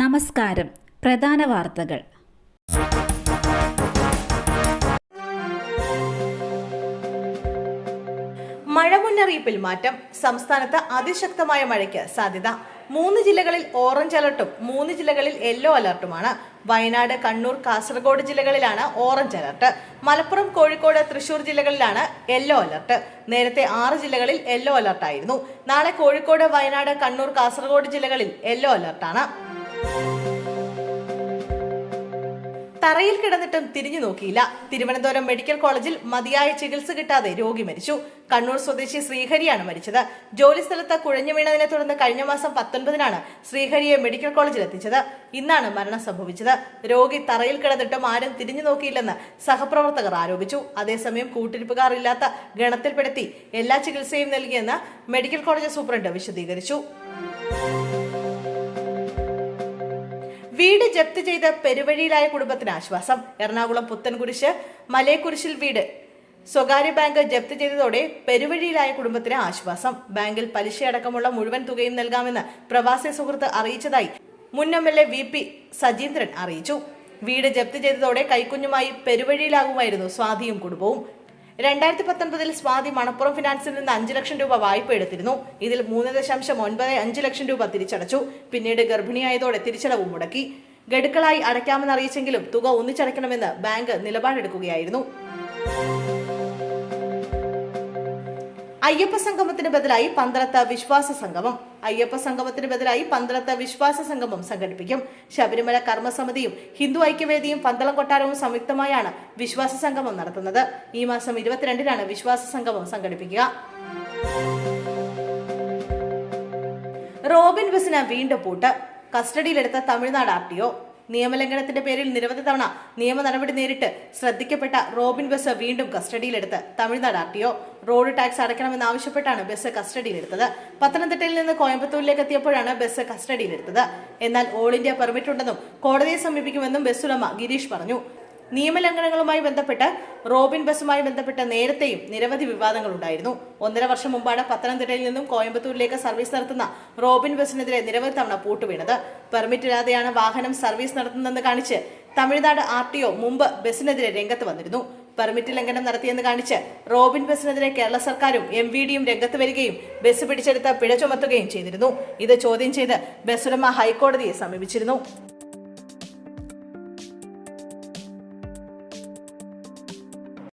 നമസ്കാരം. പ്രധാന വാർത്തകൾ. മഴ മുന്നറിയിപ്പിൽ മാറ്റം. സംസ്ഥാനത്ത് അതിശക്തമായ മഴയ്ക്ക് സാധ്യത. മൂന്ന് ജില്ലകളിൽ ഓറഞ്ച് അലർട്ടും മൂന്ന് ജില്ലകളിൽ യെല്ലോ അലർട്ടുമാണ്. വയനാട് കണ്ണൂർ കാസർഗോഡ് ജില്ലകളിലാണ് ഓറഞ്ച് അലർട്ട്. മലപ്പുറം കോഴിക്കോട് തൃശൂർ ജില്ലകളിലാണ് യെല്ലോ അലർട്ട്. നേരത്തെ ആറ് ജില്ലകളിൽ യെല്ലോ അലർട്ടായിരുന്നു. നാളെ കോഴിക്കോട് വയനാട് കണ്ണൂർ കാസർഗോഡ് ജില്ലകളിൽ യെല്ലോ അലർട്ടാണ്. തറയിൽ കിടന്നിട്ടും തിരിഞ്ഞു നോക്കിയില്ല. തിരുവനന്തപുരം മെഡിക്കൽ കോളേജിൽ മതിയായ ചികിത്സ കിട്ടാതെ രോഗി മരിച്ചു. കണ്ണൂർ സ്വദേശി ശ്രീഹരിയാണ് മരിച്ചത്. ജോലി സ്ഥലത്ത് കുഴഞ്ഞു വീണതിനെ തുടർന്ന് കഴിഞ്ഞ മാസം പത്തൊൻപതിനാണ് ശ്രീഹരിയെ മെഡിക്കൽ കോളേജിൽ എത്തിച്ചത്. ഇന്നാണ് മരണം സംഭവിച്ചത്. രോഗി തറയിൽ കിടന്നിട്ടും ആരും തിരിഞ്ഞു നോക്കിയില്ലെന്ന് സഹപ്രവർത്തകർ ആരോപിച്ചു. അതേസമയം കൂട്ടിരിപ്പുകാർ ഇല്ലാത്ത ഗണത്തിൽപ്പെടുത്തി എല്ലാ ചികിത്സയും നൽകിയെന്ന് മെഡിക്കൽ കോളേജ് സൂപ്രണ്ട് വിശദീകരിച്ചു. വീട് ജപ്തി ചെയ്ത് പെരുവഴിയിലായ കുടുംബത്തിന് ആശ്വാസം. എറണാകുളം പുത്തൻകുരിശ് മലയക്കുരിശിൽ വീട് സ്വകാര്യ ബാങ്ക് ജപ്തി ചെയ്തതോടെ പെരുവഴിയിലായ കുടുംബത്തിന് ആശ്വാസം. ബാങ്കിൽ പലിശയടക്കമുള്ള മുഴുവൻ തുകയും നൽകാമെന്ന് പ്രവാസി സുഹൃത്ത് അറിയിച്ചതായി മുൻ M L A V P Sajeendran അറിയിച്ചു. വീട് ജപ്തി ചെയ്തതോടെ കൈക്കുഞ്ഞുമായി പെരുവഴിയിലാകുമായിരുന്നു സ്വാതിയും കുടുംബവും. രണ്ടായിരത്തി പത്തൊൻപതിൽ സ്വാതി മണപ്പുറം ഫിനാൻസിൽ നിന്ന് അഞ്ച് ലക്ഷം രൂപ വായ്പ എടുത്തിരുന്നു. ഇതിൽ മൂന്ന് ദശാംശം ഒൻപത് അഞ്ച് ലക്ഷം രൂപ തിരിച്ചടച്ചു. പിന്നീട് ഗർഭിണിയായതോടെ തിരിച്ചടവ് മുടക്കി. ഗഡുക്കളായി അടയ്ക്കാമെന്ന് അറിയിച്ചെങ്കിലും തുക ഒന്നിച്ചടയ്ക്കണമെന്ന് ബാങ്ക് നിലപാടെടുക്കുകയായിരുന്നു. അയ്യപ്പ സംഗമത്തിന് ബദലായി പന്തളത്ത് വിശ്വാസ സംഗമം. അയ്യപ്പ സംഗമത്തിന് ബദലായി പന്തളത്ത് വിശ്വാസ സംഗമം സംഘടിപ്പിക്കും. ശബരിമല കർമ്മസമിതിയും ഹിന്ദു ഐക്യവേദിയും പന്തളം കൊട്ടാരവും സംയുക്തമായാണ് വിശ്വാസ സംഗമം നടത്തുന്നത്. ഈ മാസം ഇരുപത്തിരണ്ടിനാണ് വിശ്വാസ സംഗമം സംഘടിപ്പിക്കുക. റോബിൻ ബസിന് വീണ്ടും പൂട്ട്. കസ്റ്റഡിയിലെടുത്ത തമിഴ്നാട് ആർ നിയമലംഘനത്തിന്റെ പേരിൽ നിരവധി തവണ നിയമ നടപടി നേരിട്ട് ശ്രദ്ധിക്കപ്പെട്ട റോബിൻ ബസ് വീണ്ടും കസ്റ്റഡിയിലെടുത്ത്. Tamil Nadu R T O. Road tax അടയ്ക്കണമെന്നാവശ്യപ്പെട്ടാണ് bus കസ്റ്റഡിയിലെടുത്തത്. പത്തനംതിട്ടയിൽ നിന്ന് കോയമ്പത്തൂരിലേക്ക് എത്തിയപ്പോഴാണ് ബസ് കസ്റ്റഡിയിലെടുത്തത്. എന്നാൽ ഓൾ ഇന്ത്യ പെർമിറ്റ് ഉണ്ടെന്നും കോടതിയെ സമീപിക്കുമെന്നും ബസ് ഉടമ ഗിരീഷ് പറഞ്ഞു. നിയമലംഘനങ്ങളുമായി ബന്ധപ്പെട്ട് റോബിൻ ബസുമായി ബന്ധപ്പെട്ട് നേരത്തെയും നിരവധി വിവാദങ്ങൾ ഉണ്ടായിരുന്നു. ഒന്നര വർഷം മുമ്പാണ് പത്തനംതിട്ടയിൽ നിന്നും കോയമ്പത്തൂരിലേക്ക് സർവീസ് നടത്തുന്ന റോബിൻ ബസിനെതിരെ നിരവധി തവണ പൂട്ടുവീണത്. പെർമിറ്റ് ഇല്ലാതെയാണ് വാഹനം സർവീസ് നടത്തുന്നതെന്ന് കാണിച്ച് തമിഴ്നാട് ആർ ടി ഒ മുമ്പ് ബസിനെതിരെ രംഗത്ത് വന്നിരുന്നു. പെർമിറ്റ് ലംഘനം നടത്തിയെന്ന് കാണിച്ച് റോബിൻ ബസിനെതിരെ കേരള സർക്കാരും എം വി ഡിയും രംഗത്ത് വരികയും ബസ് പിടിച്ചെടുത്ത് പിഴ ചുമത്തുകയും ചെയ്തിരുന്നു. ഇത് ചോദ്യം ചെയ്ത് ബസ് ഹൈക്കോടതിയെ സമീപിച്ചിരുന്നു.